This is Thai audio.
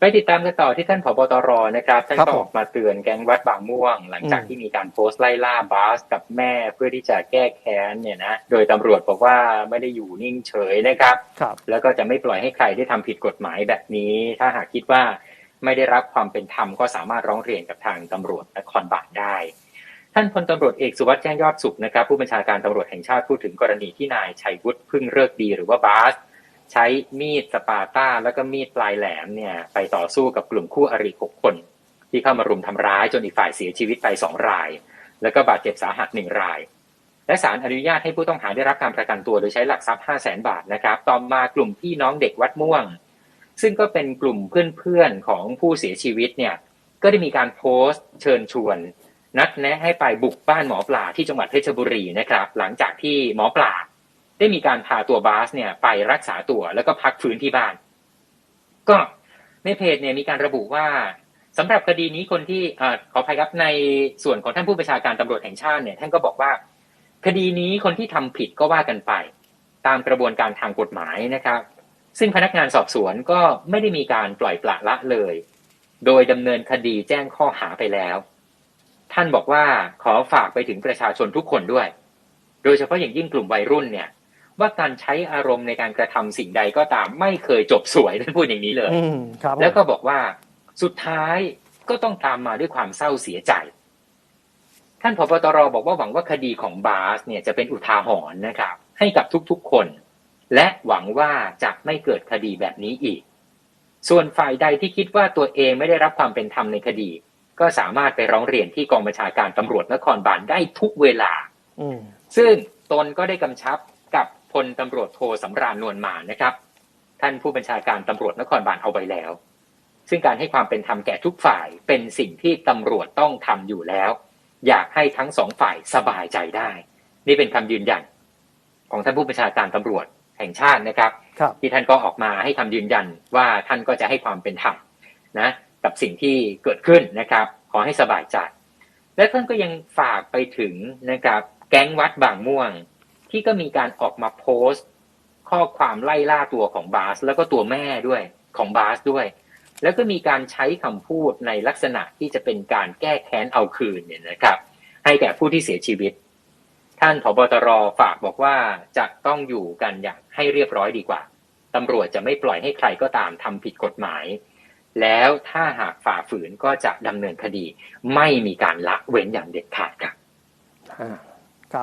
ไปติดตามกันต่อที่ท่านผบตรนะครับท่านครับก็ผมออกมาเตือนแก๊งวัดบางม่วง หลังจากอืมที่มีการโพสต์ไล่ล่าบาสกับแม่เพื่อที่จะแก้แค้นเนี่ยนะโดยตำรวจบอกว่าไม่ได้อยู่นิ่งเฉยนะครับครับแล้วก็จะไม่ปล่อยให้ใครได้ทำผิดกฎหมายแบบนี้ ถ้าหากคิดว่าไม่ได้รับความเป็นธรรมก็สามารถร้องเรียนกับทางตำรวจนครบาลได้ ท่านพลตำรวจเอกสุวัสด์แจ้งยอดสุขนะครับ ผู้บัญชาการตำรวจแห่งชาติพูดถึงกรณีที่นายชัยวุฒิพึ่งเริกดีหรือว่าบาส ใช้มีดสปาต้า แล้วก็มีดปลายแหลมเนี่ย ไปต่อสู้กับกลุ่มคู่อริหกคน ที่เข้ามารุมทำร้ายจนอีกฝ่ายเสียชีวิตไปสองราย แล้วก็บาดเจ็บสาหัสหนึ่งราย และศาลอนุญาตให้ผู้ต้องหาได้รับการประกันตัวโดยใช้หลักทรัพย์5 0 0แสนบาทนะครับ ต่อมากลุ่มพี่น้องเด็กวัดม่วง ซึ่งก็เป็นกลุ่มเพื่อนๆของผู้เสียชีวิตเนี่ย ก็ได้มีการโพสต์ เชิญชวน นัดแนะให้ไปบุกบ้านหมอปลาที่จังหวัดเพชรบุรีนะครับ หลังจากที่หมอปลา ได้มีการพาตัวบาสเนี่ยไปรักษาตัวแล้วก็พักฟื้นที่บ้าน ก็ในเพจเนี่ยมีการระบุว่าสำหรับคดีนี้คนที่อขออภัยครับในส่วนของท่านผู้บัญชาการตำรวจแห่งชาติเนี่ยท่านก็บอกว่า คดีนี้คนที่ทำผิดก็ว่ากันไป ตามกระบวนการทางกฎหมายนะครับ ซึ่งพนักงานสอบสวนก็ไม่ได้มีการปล่อยปละละเลย โดยดำเนินคดีแจ้งข้อหาไปแล้ว ท่านบอกว่าขอฝากไปถึงประชาชนทุกคนด้วย โดยเฉพาะอย่างยิ่งกลุ่มวัยรุ่นเนี่ย ว่าการใช้อารมณ์ในการกระทำสิ่งใดก็ตามไม่เคยจบสวยท่านพูดอย่างนี้เลยอืมครับแล้วก็บอกว่าสุดท้ายก็ต้องตามมาด้วยความเศร้าเสียใจ ท่านผบตรบอกว่าหวังว่าคดีของบาสเนี่ยจะเป็นอุทาหรณ์นะครับ ให้กับทุกๆคน และหวังว่าจะไม่เกิดคดีแบบนี้อีก ส่วนฝ่ายใดที่คิดว่าตัวเองไม่ได้รับความเป็นธรรมในคดี ก็สามารถไปร้องเรียนที่กองบัญชาการตำรวจนครบาลได้ทุกเวลาอืมซึ่งตนก็ได้กำชับกับพ ลตำรวจโทสำราญนวลมานะครับ ท่านผู้บัญชาการตำรวจนครบาลเอาไว้แล้ว ซึ่งการให้ความเป็นธรรมแก่ทุกฝ่ายเป็นสิ่งที่ตำรวจต้องทำอยู่แล้ว อยากให้ทั้งสองฝ่ายสบายใจได้ นี่เป็นคำยืนยัน ของท่านผู้บัญชาการตำรวจแห่งชาตินะครับครับที่ท่านก็ออกมาให้คำยืนยันว่าท่านก็จะให้ความเป็นธรรมนะกับสิ่งที่เกิดขึ้นนะครับ ขอให้สบายใจและท่านก็ยังฝากไปถึงนะครับ แก๊งวัดบางม่วง ที่ก็มีการออกมาโพสต์ ข้อความไล่ล่าตัวของบาส แล้วก็ตัวแม่ด้วยของบาสด้วย แล้วก็มีการใช้คำพูดในลักษณะที่จะเป็นการแก้แค้นเอาคืนเนี่ยนะครับ ให้แก่ผู้ที่เสียชีวิต ท่านผบตรฝากบอกว่าจะต้องอยู่กันอย่างให้เรียบร้อยดีกว่าตำรวจจะไม่ปล่อยให้ใครก็ตามทำผิดกฎหมาย แล้วถ้าหากฝ่าฝืนก็จะดำเนินคดี ไม่มีการละเว้นอย่างเด็ดขาดครับ